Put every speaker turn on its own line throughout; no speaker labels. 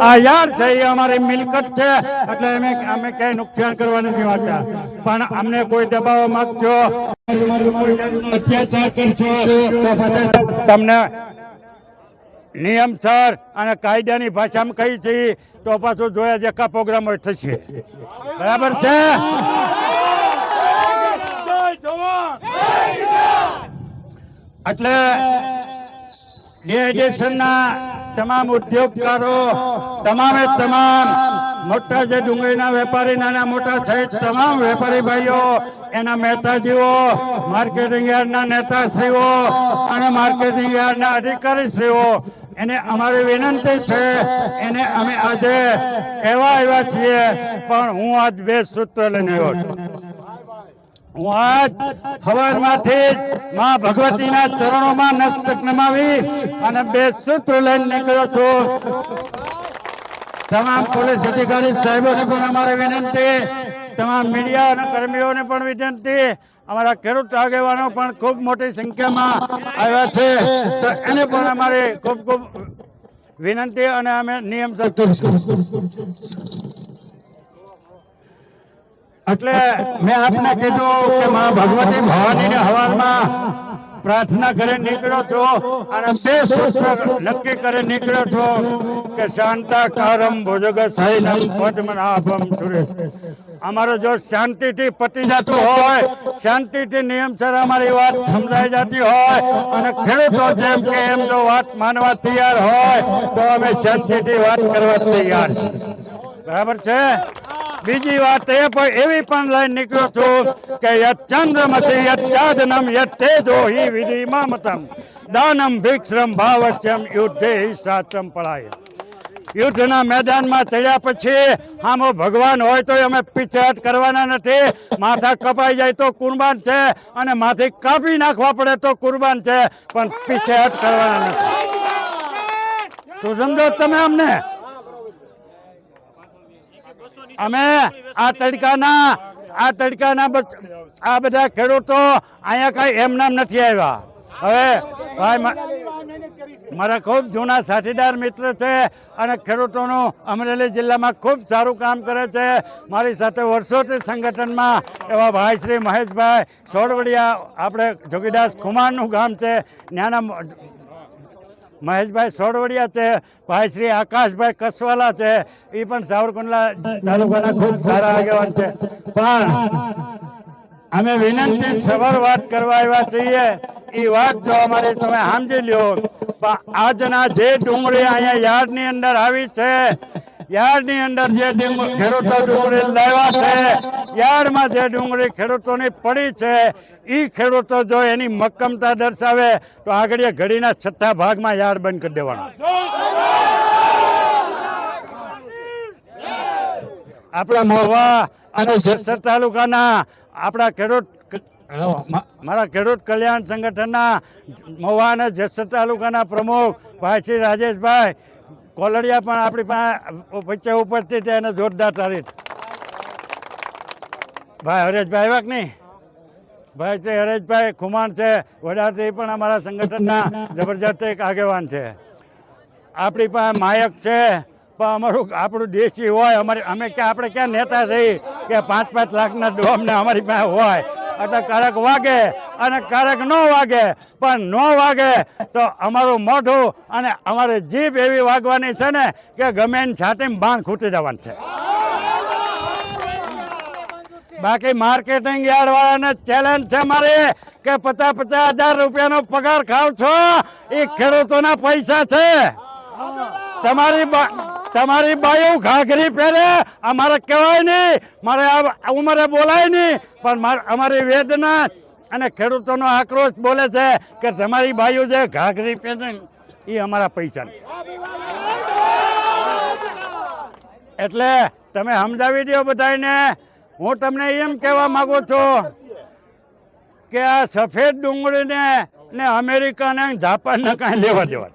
આ છે, એ અમારી મિલકત છે. એટલે અમે અમે ક્યાંય નુકસાન કરવા નથી માંગતા. પણ અમને કોઈ દબાવવા માંગતો અત્યાચાર કરશો તમને અને કાયદાની ભાષામાં કહી છે, તો પાછું જોયા જેકા પ્રોગ્રામો થશે. બરાબર છે? એટલે ડિહાઇડ્રેશનના તમામ ઉદ્યોગકારો, તમામે તમામ મોટા જે ડુંગળીના વેપારી, નાના મોટા સહિત તમામ વેપારી ભાઈઓ, એના મહેતાજીઓ માર્કેટિંગ યાર્ડના નેતાશ્રીઓ અને માર્કેટિંગ યાર્ડના અધિકારીશ્રીઓ, એને અમારી વિનંતી છે, એને અમે આજે કહેવા આવ્યા છીએ, પણ હું આજ બે સૂત્ર લઈને આવ્યો છું. હું આજ સવારમાંથી જ માં ભગવતીના ચરણોમાં નસ્તક નમાવી અને બે સૂત્ર લઈને નીકળ્યો છું. તમામ પોલીસ અધિકારી સાહેબોને પણ અમારે વિનંતી, તમામ મીડિયા અને કર્મીઓને પણ વિનંતી. અમારા ખેડૂત આગેવાનો પણ ખૂબ મોટી સંખ્યામાં આવ્યા છે. તો એને પણ અમારી ખૂબ ખૂબ વિનંતી અને અમે નિયમ એટલે મેં આપને કીધું કે માં ભગવતી ભવાનીને હવારમાં પ્રાર્થના કરે નીકળ્યો છો અને બે સૂત્ર નક્કી કરી નીકળ્યો છો કે શાંતાકારમ ભુજગ સૈનમ પદ્મનાભમ સુરેશ. અમારો જો શાંતિથી પતી જતું હોય, શાંતિથી નિયમસર અમારી વાત સમજાઈ જતી હોય અને ખેડૂતો જેમ કે એમ જો વાત માનવા તૈયાર હોય, તો અમે શાંતિથી વાત કરવા તૈયાર છીએ. બરાબર છે? બીજી વાત એ પણ, એવી પણ લઈને નીકળ્યો છું કે યત ચંદ્રમતી યત ચાદનમ યત તેજો હિ વિધિમામતમ. દાનમ ભિક્ષરમ ભાવચ્યમ યુદ્ધે શાસ્ત્રમ પડાય. યુદ્ધના મેદાનમાં ચડ્યા પછી આમો ભગવાન હોય તો અમે પીછેહટ કરવાના નથી. માથા કપાઈ જાય તો કુરબાન છે અને માથે કાપી નાખવા પડે તો કુરબાન છે, પણ પીછેહટ કરવાના નથી. તો સમજો તમે અમને? અમે આ તડકાના આ તડકાના આ બધા ખેડૂતો અહીંયા કઈ એમ નામ નથી આવ્યા. હવે ભાઈ મારા ખૂબ જૂના સાથીદાર મિત્ર છે અને ખેડૂતોનું અમરેલી જિલ્લામાં ખૂબ સારું કામ કરે છે. મારી સાથે વર્ષોથી સંગઠનમાં એવા ભાઈ શ્રી મહેશભાઈ સોડવડિયા આપણે જોગીદાસ ખુમાનનું ગામ છે. ત્યાંના મહેશભાઈ સોડવડિયા છે, ભાઈ શ્રી આકાશભાઈ કસવાલા છે એ પણ સાવરકુંડલા તાલુકાના ખૂબ સારા આગેવાન છે. પણ અમે વિનંતી સવાર વાત કરવા આવ્યા છીએ એ વાત જો અમારી તમે સમજી લ્યો. આજના જે ડુંગળી અહીંયા યાર્ડની અંદર આવી છે યાર્ડની અંદર જે ખેડૂતો ડુંગળી લાવ્યા છે, યાર્ડમાં જે ડુંગળી ખેડૂતોની પડી છે એ ખેડૂતો જો એની મક્કમતા દર્શાવે, તો આગળ ઘડીના છઠ્ઠા ભાગમાં યાર્ડ બંધ કરી દેવાનો. આપણા મહુવા અને જેસર તાલુકાના આપણા ખેડૂત મારા ખેડૂત કલ્યાણ સંગઠનના મહુવા અને જેસર તાલુકાના પ્રમુખ ભાઈ શ્રી રાજેશભાઈ કોલડિયા પણ આપણી પાસે વચ્ચે ઉપસ્થિત છે એને જોરદાર તારીખ. ભાઈ હરેશભાઈ આવ્યા નહીં? ભાઈ છે હરેશભાઈ, ખુમાણ છે વડાથી પણ અમારા સંગઠનના જબરજસ્ત એક આગેવાન છે. આપણી પાસે માયક છે, પણ અમારું આપણું દેશી હોય, અમારી અમે ક્યાં આપણે ક્યાં નેતા થઈ કે પાંચ પાંચ લાખના ડોમને અમારી પાસે હોય. એટલે કડક વાગે અને ક્યારેક ન વાગે, પણ ન વાગે તો અમારું મોઢું અને અમારી જીભ એવી વાગવાની છે ને કે ગમે એની છાતીમાં બાણ ખૂટી જવાનું છે. બાકી માર્કેટિંગ યાર્ડ વાળાને ચેલેન્જ છે મારી કે પચાસ પચાસ હજાર રૂપિયાનો પગાર ખાવ છો એ ખેડૂતોના પૈસા છે. તમારી તમારી બાયુ ઘાઘરી પહેરે અમારે કહેવાય નહીં, મારે આ ઉંમરે બોલાય નહીં, પણ માર- અમારી વેદના અને ખેડૂતોનો આક્રોશ બોલે છે કે તમારી ભાઈઓ જે ઘાઘરી પહેરે એ અમારા પૈસા એટલે તમે સમજાવી દો બધાને હું તમને એમ કહેવા માંગુ છું કે આ સફેદ ડુંગળીને ને અમેરિકા ને જાપાનને કાંઈ લેવા દેવા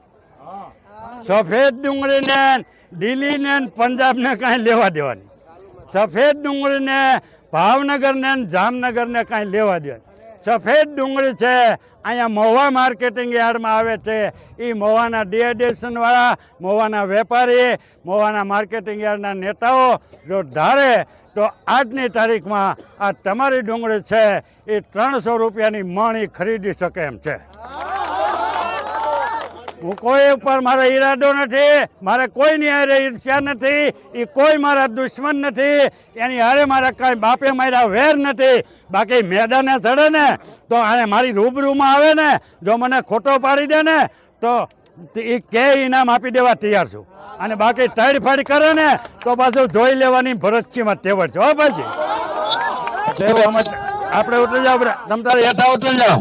સફેદ ડુંગળીને, દિલ્હીને પંજાબને કાંઈ લેવા દેવાની સફેદ ડુંગળીને, ભાવનગરને જામનગરને કાંઈ લેવા દેવાની સફેદ ડુંગળી છે. અહીંયા મહુવા માર્કેટિંગ યાર્ડમાં આવે છે. એ મહુવાના ડીએડેશનવાળા મોવાના વેપારી મહુવાના માર્કેટિંગ યાર્ડના નેતાઓ જો ધારે તો આજની તારીખમાં આ તમારી ડુંગળી છે. એ ત્રણસો રૂપિયાની મણી ખરીદી શકે એમ છે. હું કોઈ ઉપર મારો ઈરાદો નથી મારે કોઈની હારે ઈર્ષ્યા નથી એ કોઈ મારા દુશ્મન નથી એની હારે મારા કાંઈ બાપે મારા વેર નથી. બાકી મેદાને ચડે ને તો આને મારી રૂબરૂમાં આવે ને જો મને ખોટો પાડી દે ને તો એ કે ઇનામ આપી દેવા તૈયાર છું. અને બાકી તડફાડ કરે ને તો પાછું જોઈ લેવાની ભરતસીમાં તેવડ છે. હો પછી આપણે ઉતરી જાઓ આપણે. તમ તારે હેઠા ઉતરી જાઓ.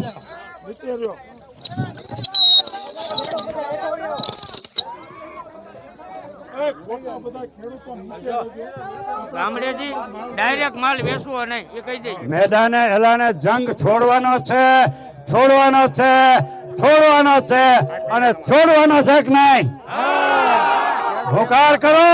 એ
એ
મેદાને, એલાને જંગ છોડવાનો છે છોડવાનો છે છોડવાનો છે, અને છોડવાનો છે કે નહીં? હુંકાર કરો.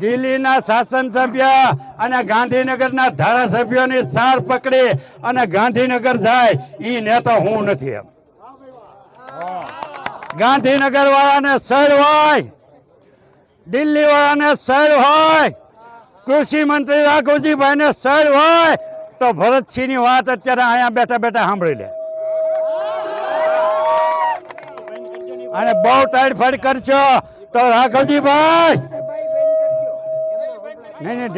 દિલ્હીના શાસન સભ્ય અને ગાંધીનગરના ધારાસભ્યોની સાર પકડી અને ગાંધીનગર જાય, ઈ નેતા હું નથી એમ. ગાંધીનગર વાળાને સર હોય દિલ્હી વાળાને સર હોય, કૃષિ મંત્રી સર હોય, તો ભરતસિંહની વાત અત્યારે અહીંયા બેઠા બેઠા સાંભળી લે. અને બહુ તડફડ કરજો, તો રાઘવજીભાઈ! નહીં નહીં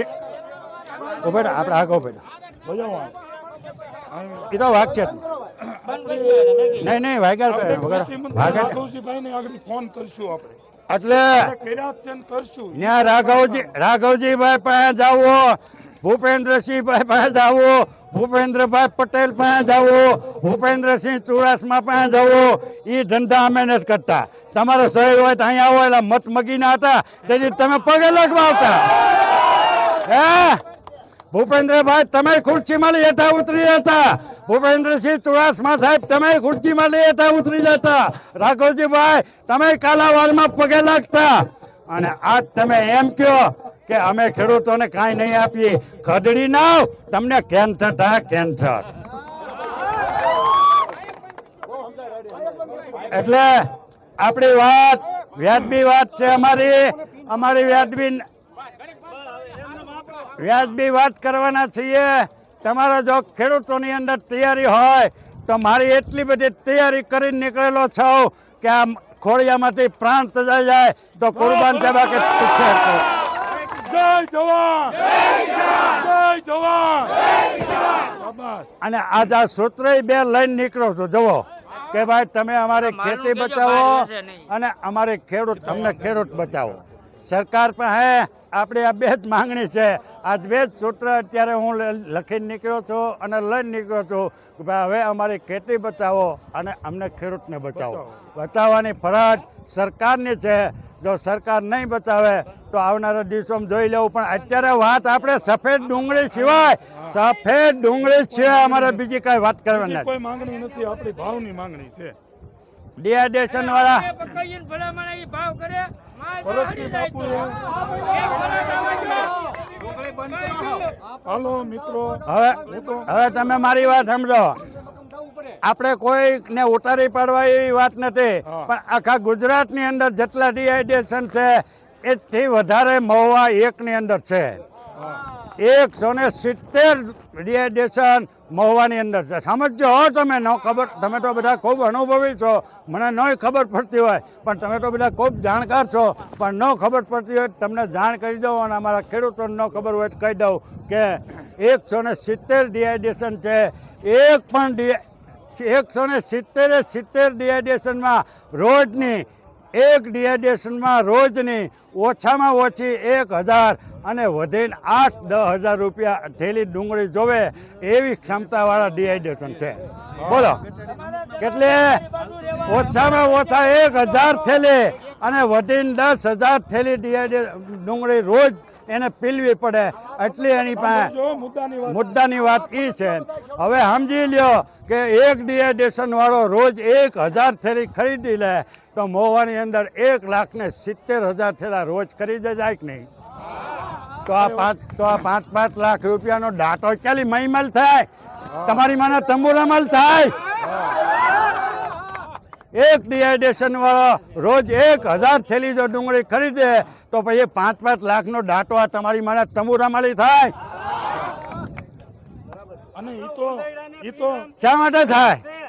આપણે આગળ ઊભો રહો. તો વાઘ છે. નહીં નહીં વગર.
કૃષિ મંત્રી આગળ ફોન કરશું આપણે.
એટલે
ને
ત્યાં રાઘવજી રાઘવજીભાઈ પાસે જાવો ભૂપેન્દ્રસિંહભાઈ પાસે જાવો ભૂપેન્દ્રભાઈ પટેલ પાસે જાવું ભૂપેન્દ્રસિંહ ચુડાસમા પાસે જાવો એ ધંધા અમે નથી કરતા. તમારો શહેર હોય તો અહીંયા આવો એટલે મત મગીના હતા. તેથી તમે પગે લગવા આવતા હે? ભૂપેન્દ્રભાઈ, તમે ખુરશીમાં હેઠા ઉતરી જતા. ભૂપેન્દ્રસિંહ ચુડાસમા સાહેબ, તમે ખુરશીમાં હેઠા ઉતરી જતા. રાઘવજીભાઈ, તમે કાલાવાડમાં પગે લાગતા. અને આજ તમે એમ કહો કે અમે ખેડૂતોને કાંઈ નહીં આપીએ. ખદડી નાવ, તમને કેન્સર થાય કેન્સર એટલે આપણી વાત, વ્યાજબી વાત છે અમારી. અમારી વ્યાજબી વ્યાજબી વાત કરવાના છીએ. તમારા જો ખેડૂતોની અંદર તૈયારી હોય તો મારી એટલી બધી તૈયારી કરીને નીકળેલો છો કે આ ખોડિયામાંથી પ્રાણ તજાઈ જાય તો કુરબાન જવા કે પૂછે.
જય જવાન! જય જવાન!
અને આજ આ સૂત્ર બે લઈને નીકળો છો. જુઓ કે ભાઈ તમે અમારી ખેતી બચાવો. અને અમારે ખેડૂત અમને ખેડૂત બચાવો. સરકાર પાસે આપણી આ બે જ માંગણી છે. આ બે જ સૂત્ર અત્યારે હું લખીને નીકળ્યો છું અને લઈને નીકળ્યો છું કે ભાઈ હવે અમારી ખેતી બચાવો અને અમને ખેડૂતને બચાવો. બચાવવાની ફરજ સરકારની છે. જો સરકાર નહીં બચાવે તો આવનારા દિવસોમાં જોઈ લેવું પણ અત્યારે વાત આપણે સફેદ ડુંગળી સિવાય સફેદ ડુંગળી સિવાય અમારે બીજી કાંઈ વાત કરવાની નથી
આપણી ભાવની માંગણી છે.
ડિહાઇડ્રેશન વાળા.
પકડીને ભલામણ ભાવ કરે. હાલો
મિત્રો.
હવે હવે તમે મારી વાત સમજો. આપણે કોઈને ઉતારી પાડવા એવી વાત નથી. પણ આખા ગુજરાતની અંદર જેટલા ડિહાઇડ્રેશન છે એથી વધારે મહુવા એકની અંદર છે. એકસો ને સિત્તેર ડિહાઇડ્રેશન મહુવાની અંદર છે. સમજો હો તમે, ન ખબર, તમે તો બધા ખૂબ અનુભવી છો. મને નહીં ખબર પડતી હોય, પણ તમે તો બધા ખૂબ જાણકાર છો. પણ ન ખબર પડતી હોય તમને જાણ કરી દઉં અને અમારા ખેડૂતોને ન ખબર હોય તો કહી દઉં કે એકસો ને સિત્તેર ડિહાઇડ્રેશન છે. એક પણ ડી એકસો ને સિત્તેરે સિત્તેર ડિહાઇડ્રેશનમાં રોજની, એક ડિહાઇડ્રેશનમાં રોજની ઓછામાં ઓછી એક હજાર અને વધીને આઠ દસ હજાર રૂપિયા થેલી ડુંગળી જોવે એવી ક્ષમતાવાળા ડિહાઇડ્રેશન છે. બોલો. કેટલે? ઓછામાં ઓછા એક હજાર થેલી અને વધીને દસ હજાર થેલી ડિહાઇડ્રે ડુંગળી રોજ એને પીલવી પડે. એટલી એની પાસે
મુદ્દાની વાત
મુદ્દાની વાત એ છે. હવે સમજી લ્યો કે એક ડિહાઇડ્રેશન વાળો રોજ એક હજાર થેલી ખરીદી લે તો મોવાની અંદર એક લાખ ને સિત્તેર હજાર થેલા રોજ ખરીદે જાય કે નહીં. તો આ પાંચ તો આ પાંચ પાંચ લાખ રૂપિયાનો ડાટો ક્યાંથી મહીમલ થાય? તમારી માને તંબુરામલ થાય? એક ડિહાઇડ્રેશન વાળો રોજ એક હજાર થેલી જો ડુંગળી ખરીદે તો પછી પાંચ પાંચ લાખનો ડાટો આ તમારી માને તંબુરામાલી થાય?
અને એ તો એ તો
શા માટે થાય?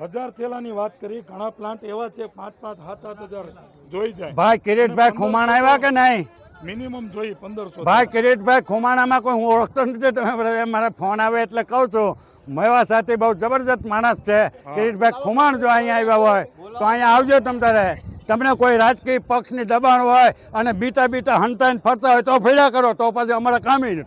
હજાર થેલાની વાત કરી ઘણા પ્લાન્ટ એવા છે પાંચ પાંચ સાત સાત હજાર જોઈ જાય.
ભાઈ કિરીટભાઈ ખુમાણ આવ્યા કે નહીં?
મિનિમમ જોઈ પંદરસો
ભાઈ કિરીટભાઈ ખુમાણામાં કોઈ હું ઓળખતો નથી તમે મારા ફોન આવે એટલે કહું છું. મેવા સાથે બહુ જબરજસ્ત માણસ છે. કિરીટભાઈ ખુમાણ જો અહીંયા આવ્યા હોય તો અહીંયા આવજો તમ તારે. તમને કોઈ રાજકીય પક્ષની દબાણ હોય અને બીતા બીતા હંતાઈને ફરતા હોય તો ફેર્યા કરો તો પછી અમારે કામ નથી.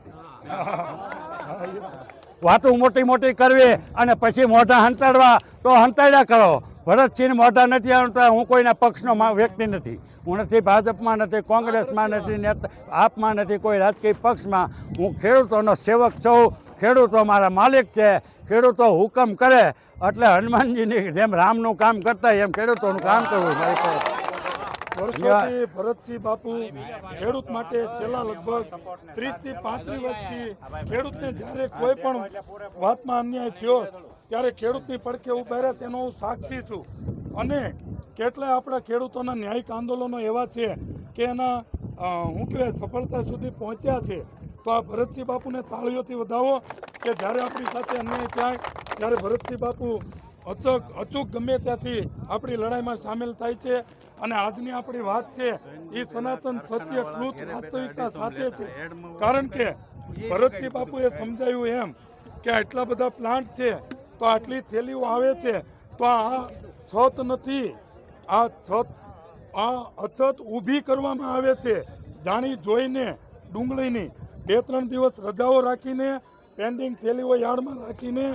વાતો મોટી મોટી કરવી અને પછી મોઢા હંતાડવા, તો હંતાડ્યા કરો. ભરતસિંહ મોઢા નથી આવતા, હું કોઈના પક્ષનો વ્યક્તિ નથી. હું નથી ભાજપમાં, નથી કોંગ્રેસમાં, નથી નેતા, આપમાં નથી કોઈ રાજકીય પક્ષમાં. હું ખેડૂતોનો સેવક છું. ખેડૂતો મારા માલિક છે. ખેડૂતો હુકમ કરે. એટલે હનુમાનજીની જેમ રામનું કામ કરતા એમ ખેડૂતોનું કામ કરવું.
વર્ષોથી ભરતસિંહ બાપુ ખેડૂત માટે છેલ્લા લગભગ ત્રીસથી પાંત્રીસ વર્ષથી ખેડૂતને જ્યારે કોઈ પણ વાતમાં અન્યાય થયો ત્યારે ખેડૂતની પડખે ઊભા રહે છે એનો હું સાક્ષી છું. અને કેટલાય આપણા ખેડૂતોના ન્યાયિક આંદોલનો એવા છે કે એના હું કહેવાય સફળતા સુધી પહોંચ્યા છે. તો આ ભરતસિંહ બાપુને તાળીઓથી વધાવો કે જ્યારે આપણી સાથે અન્યાય થાય ત્યારે ભરતસિંહ બાપુ અચૂક અચૂક ગમે ત્યાંથી આપણી લડાઈમાં સામેલ થાય છે અને આજની આપણી વાત છે એ સનાતન સત્ય કૃત વાસ્તવિકતા સાથે છે. કારણ કે ભરતસિંહ બાપુએ સમજાયું એમ કે આટલા બધા પ્લાન્ટ છે, તો આટલી થેલીઓ આવે છે, તો આ છત નથી. આ છત, આ અછત ઊભી કરવામાં આવે છે. જાણી જોઈને ડુંગળીની બે ત્રણ દિવસ રજાઓ રાખીને પેન્ડિંગ થેલીઓ યાર્ડમાં રાખીને,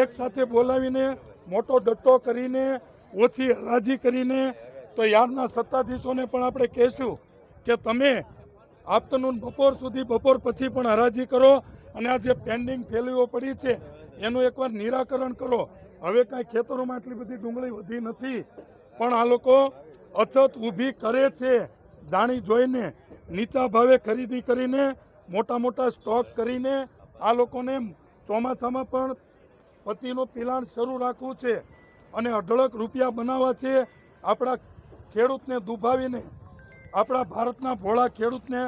એક સાથે બોલાવીને મોટો ડટ્ટો કરીને, ઓછી હરાજી કરીને તો યારના સત્તાધીશોને પણ આપણે કહેશું કે તમે આફ્ટરનૂન બપોર સુધી, બપોર પછી પણ હરાજી કરો અને આ જે પેન્ડિંગ થેલીઓ પડી છે, એનું એકવાર નિરાકરણ કરો. હવે કાંઈ ખેતરોમાં આટલી બધી ડુંગળી વધી નથી, પણ આ લોકો અછત ઊભી કરે છે, જાણી જોઈને, નીચા ભાવે ખરીદી કરીને, મોટા મોટા સ્ટોક કરીને આ લોકોને ચોમાસામાં પણ પતિનું પિલાણ શરૂ રાખવું છે અને અઢળક રૂપિયા બનાવવા છે. આપણા ખેડૂતને દુભાવીને, આપણા ભારતના ભોળા ખેડૂતને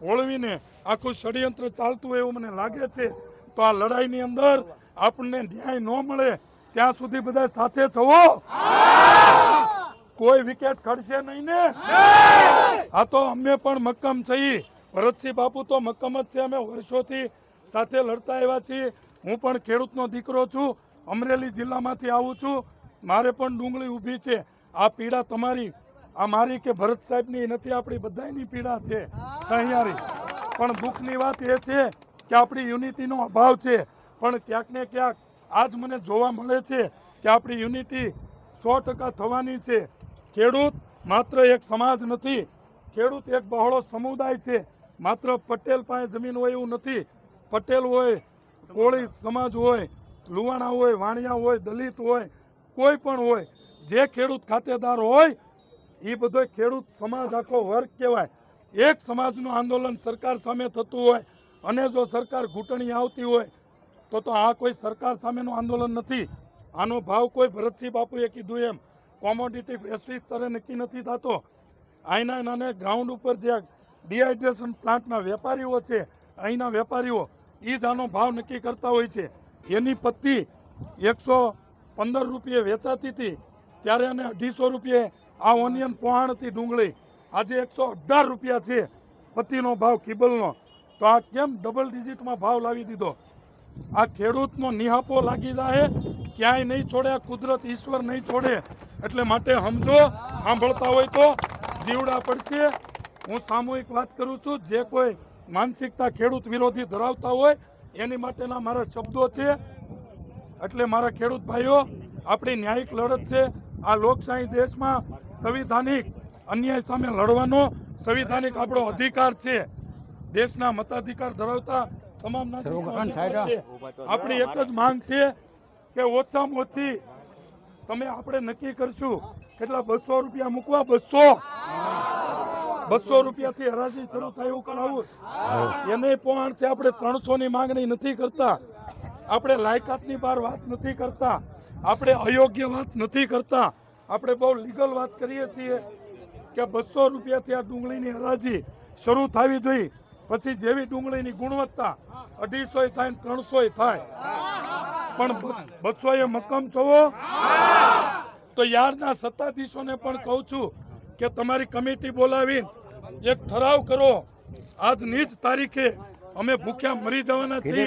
ભોળવીને આખું ષડયંત્ર ચાલતું એવું મને લાગે છે. તો આ લડાઈની અંદર આપણને ન્યાય ન મળે, ત્યાં સુધી બધા સાથે થવો. કોઈ વિકેટ ખડશે નહીં ને? આ તો અમે પણ મક્કમ થઈ ભરતસિંહ બાપુ તો મક્કમ જ છે. અમે વર્ષોથી સાથે લડતા આવ્યા છીએ. હું પણ ખેડૂતનો દીકરો છું, અમરેલી જિલ્લામાંથી આવું છું. મારે પણ ડુંગળી ઊભી છે. આ પીડા તમારી, આ મારી કે ભરત સાહેબની નથી, આપણી બધાની પીડા છે. સહિયારી પણ દુઃખની વાત એ છે કે આપણી યુનિટીનો અભાવ છે. પણ ક્યાંક ને ક્યાંક આજ મને જોવા મળે છે કે આપણી યુનિટી સો ટકા થવાની છે. ખેડૂત માત્ર એક સમાજ નથી, ખેડૂત એક બહોળો સમુદાય છે. માત્ર પટેલ પાસે જમીન હોય એવું નથી. પટેલ હોય કોળી સમાજ હોય, લુવાણા હોય, વાણિયા હોય, દલિત હોય, કોઈ પણ હોય, જે ખેડૂત ખાતેદાર હોય એ બધો ખેડૂત સમાજ આખો વર્ગ કહેવાય. એક સમાજનું આંદોલન સરકાર સામે થતું હોય અને જો સરકાર ઘૂંટણી આવતી હોય, તો તો આ કોઈ સરકાર સામેનું આંદોલન નથી. આનો ભાવ કોઈ ભરતસિંહ બાપુએ કીધું એમ. કોમોડિટી વૈશ્વિક સ્તરે નક્કી નથી થતો. અહીંના નાને ગ્રાઉન્ડ ઉપર જે ડિહાઇડ્રેશન પ્લાન્ટના વેપારીઓ છે, અહીંના વેપારીઓ એ આનો ભાવ નક્કી કરતા હોય છે. એની પત્તી એકસો પંદર રૂપિયે વેચાતી હતી. ત્યારે એને અઢીસો રૂપિયે આ ઓનિયન પોહાણથી ડુંગળી. આજે એકસો અઢાર રૂપિયા છે પત્તીનો ભાવ કિબલનો તો આ કેમ ડબલ ડિજિટમાં ભાવ લાવી દીધો? આ ખેડૂતનો નિહાપો લાગી જાય ક્યાંય નહીં છોડે કુદરત ઈશ્વર નહીં છોડે. એટલે માટે સમજો, સાંભળતા હોય તો જીવડા પડશે. હું સામૂહિક વાત કરું છું, જે કોઈ માનસિકતા ખેડૂત વિરોધી ધરાવતા હોય એની માટેના મારા શબ્દો છે. એટલે મારા ખેડૂત ભાઈઓ આપણી ન્યાયિક લડત છે. આ લોકશાહી દેશમાં સંવિધાનિક અન્યાય સામે લડવાનો સંવિધાનિક આપણો અધિકાર છે. દેશના મતાધિકાર ધરાવતા તમામ. આપણી એક જ માંગ છે કે ઓછામાં ઓછી તમે આપણે નક્કી કરશું કેટલા બસો રૂપિયા મૂકવા? બસો. બસો રૂપિયાથી હરાજી શરૂ થાય એવું કરાવું એને પણ આપણે ત્રણસો ની માંગણી નથી કરતા. આપણે લાયકાતની બહાર વાત નથી કરતા. આપણે અયોગ્ય વાત નથી કરતા. આપણે બહુ લીગલ વાત કરીએ છીએ કે બસો રૂપિયાથી આ ડુંગળીની હરાજી શરૂ થવી જોઈએ. પછી જેવી ડુંગળીની ગુણવત્તા અઢીસો થાય ને ત્રણસો થાય. પણ બસો એ મક્કમ થવો તો યારના સત્તાધીશોને પણ કહું છું કે તમારી કમિટી બોલાવી એક ઠરાવ કરો. આજની જ તારીખે અમે ભૂખ્યા મરી જવાના છીએ.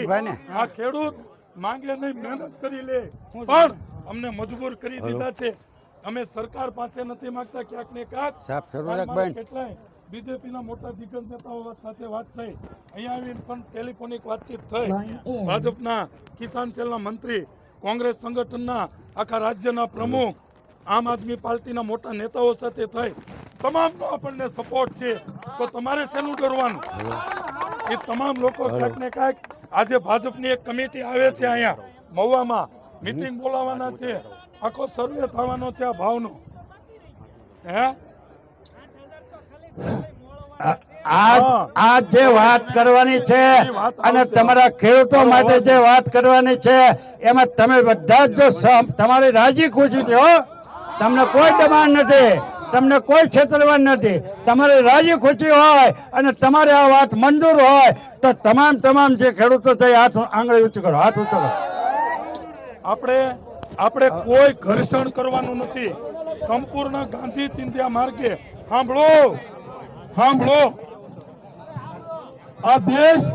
આ ખેડૂત માંગે નહીં મહેનત કરી લે. પણ અમને મજબૂર કરી દીધા છે. અમે સરકાર પાસે નથી માંગતા ક્યાંક ને ક્યાંક. કેટલાય બીજેપીના મોટા દિગ્ગજ નેતાઓ સાથે વાત થઈ. અહીંયા આવીને પણ ટેલિફોનિક વાતચીત થઈ. ભાજપના કિસાન સેલના મંત્રી કોંગ્રેસ સંગઠનના આખા રાજ્યના પ્રમુખ આમ આદમી પાર્ટીના મોટા નેતાઓ સાથે થઈ તમામનો આપણને સપોર્ટ છે. તો તમારે શેનું કરવાનું? એ તમામ લોકો ક્યાંક ને આજે ભાજપની એક કમિટી આવે છે અહીંયા મહુવામાં. મિટિંગ બોલાવવાના છે. આખો સર્વે થવાનો છે આ ભાવનો. હે?
આ જે વાત કરવાની છે અને તમારા ખેડૂતો માટે જે વાત કરવાની છે એમાં તમે બધા જ જો તમારી રાજી ખુશી છે હો. તમને કોઈ દબાણ નથી તમને કોઈ છેતરવાન નથી. તમારે રાજી ખુશી હોય અને તમારે આ વાત મંજૂર હોય તો તમામ તમામ જે ખેડૂતો છે હાથ આંગળી ઊંચી કરો હાથ ઊંચો કરો.
આપણે આપણે કોઈ ઘર્ષણ કરવાનું નથી. સંપૂર્ણ ગાંધી ચિંધ્યા માર્ગે. સાંભળો સાંભળો આ દેશ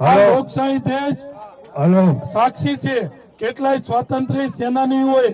આ લોકશાહી દેશ
હલો.
સાક્ષી છે. કેટલાય સ્વાતંત્ર્ય સેનાનીઓએ